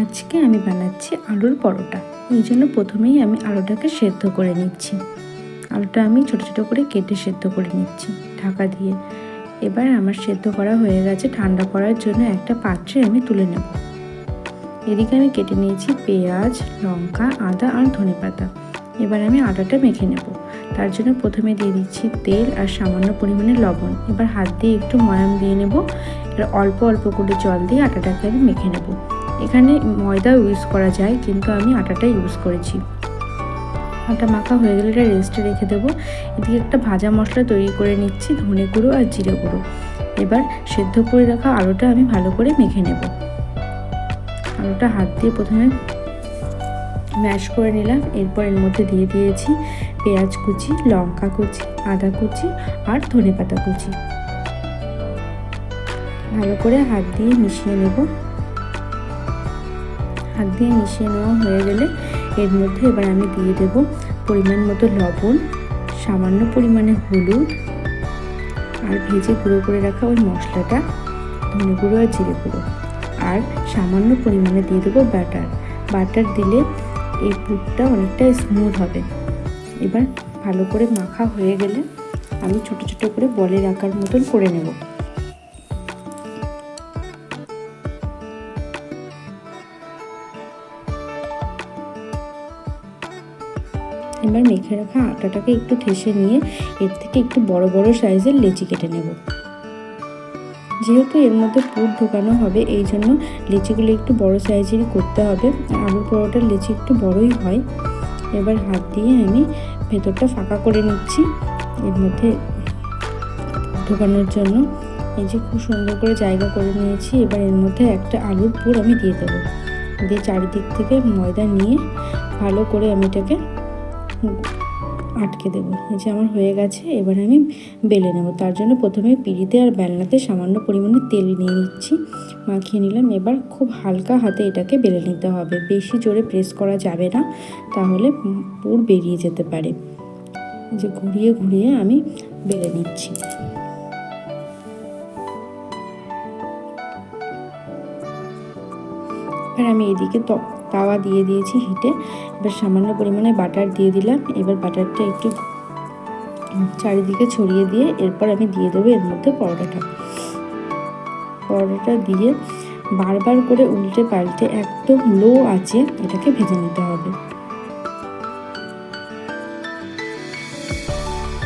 আজকে আমি বানাচ্ছি আলুর পরোটা। এই জন্য প্রথমেই আমি আলুটাকে সেদ্ধ করে নিচ্ছি। আলুটা আমি ছোট ছোট করে কেটে সেদ্ধ করে নিচ্ছি ঢাকা দিয়ে। এবার আমার সেদ্ধ করা হয়ে গেছে, ঠান্ডা করার জন্য একটা পাত্রে আমি তুলে নেব। এদিকে আমি কেটে নিয়েছি পেঁয়াজ, লঙ্কা, আদা আর ধনে পাতা এবার আমি আটাটা মেখে নেব। তার জন্য প্রথমে দিয়ে দিচ্ছি তেল আর সামান্য পরিমাণে লবণ। এবার হাত দিয়ে একটু ময়াম দিয়ে নেব। এবার অল্প অল্প করে জল দিয়ে আটাটাকে আমি মেখে নেব। এখানে ময়দা ইউজ করা যায়, কিন্তু আমি আটাটা ইউজ করেছি। আটা মাখা হয়ে গেলে এটা রেস্টে রেখে দেবো। এদিকে একটা ভাজা মশলা তৈরি করে নিচ্ছি, ধনে গুঁড়ো আর জিরে গুঁড়ো। এবার সেদ্ধ করে রাখা আলুটা আমি ভালো করে মেখে নেব। আলুটা হাত দিয়ে প্রথমে ম্যাশ করে নিলাম। এরপর এর মধ্যে দিয়ে দিয়েছি পেঁয়াজ কুচি, লঙ্কা কুচি, আদা কুচি আর ধনে পাতা কুচি। ভালো করে হাত দিয়ে মিশিয়ে নেব। হাত দিয়ে মিশিয়ে নেওয়া হয়ে গেলে এর মধ্যে এবার আমি দিয়ে দেব পরিমাণ মতো লবণ, সামান্য পরিমাণে হলুদ আর ভেজে গুঁড়ো করে রাখা ওই মশলাটা, ধনে গুঁড়ো আর জিরে গুঁড়ো। আর সামান্য পরিমাণে দিয়ে দেবো ব্যাটার বাটার দিলে এই পুরটা অনেকটা স্মুথ হবে। এবার ভালো করে মাখা হয়ে গেলে আমি ছোট ছোট করে বলের আকার মতন করে নেব। এবার মেখে রাখা আটাটাকে একটু ঠেসে নিয়ে এর থেকে একটু বড় বড় সাইজের লেচি কেটে নেব। যেহেতু এর মধ্যে পুর ঢোকানো হবে, এই জন্য লেচিগুলো একটু বড় সাইজেরই করতে হবে। আলুর পরোটার লেচি একটু বড়ই হয়। এবার হাত দিয়ে আমি ভেতরটা ফাঁকা করে নিচ্ছি এর মধ্যে ঢোকানোর জন্য। এই যে খুব সুন্দর করে জায়গা করে নিয়েছি, এবার এর মধ্যে একটা আলুর পুর আমি দিয়ে দেবো। দিয়ে চারিদিক থেকে ময়দা নিয়ে ভালো করে আমি এটাকে আটকে দেবো। এই যে আমার হয়ে গেছে, এবার আমি বেলে নেব। তার জন্য প্রথমে পিড়িতে আর বেলনাতে সামান্য পরিমাণে তেল নিয়ে নিচ্ছি, মাখিয়ে নিলাম। এবার খুব হালকা হাতে এটাকে বেলে নিতে হবে। বেশি জোরে প্রেস করা যাবে না, তাহলে পুর বেরিয়ে যেতে পারে। যে ঘুরিয়ে ঘুরিয়ে আমি বেলে নিচ্ছি। এবার আমি এদিকে তাওয়া দিয়ে দিয়েছি হিটে। এবার সামান্য পরিমাণে বাটার দিয়ে দিলাম। এবার বাটারটা একটু চারিদিকে ছড়িয়ে দিয়ে এরপর আমি দিয়ে দেবো এর মধ্যে পরোটাটা। পরোটাটা দিয়ে বারবার করে উল্টে পাল্টে একদম লো আছে এটাকে ভেজে নিতে হবে।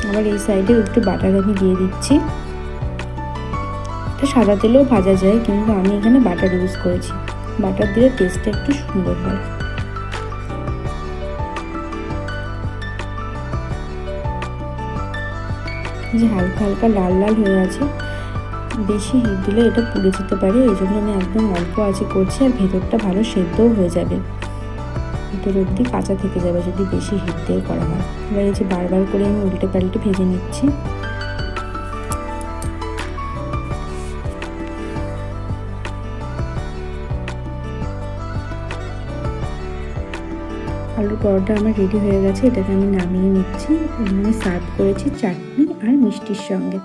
আবার এই সাইডে একটু বাটার আমি দিয়ে দিচ্ছি। এটা সাদা তেলেও ভাজা যায়, কিন্তু আমি এখানে বাটার ইউজ করেছি। বাটার দিলে টেস্টটা একটু সুন্দর হয়। যে হালকা হালকা লাল লাল হয়ে আছে, বেশি হিট দিলে এটা পুড়ে যেতে পারে, এই জন্য আমি একদম অল্প আছে করছি আর ভেতরটা ভালো সেদ্ধও হয়ে যাবে। ভেতর অবধি কাঁচা থেকে যাবে যদি বেশি হিট দিয়ে করা হয়। এবার এই যে বারবার করে আমি উল্টে পাল্টে ভেজে নিচ্ছি। আলুর পরোটা আমার রেডি হয়ে গেছে, এটাকে আমি নামিয়ে নিচ্ছি। আমি সার্ভ করেছি চাটনি আর মিষ্টির সঙ্গে।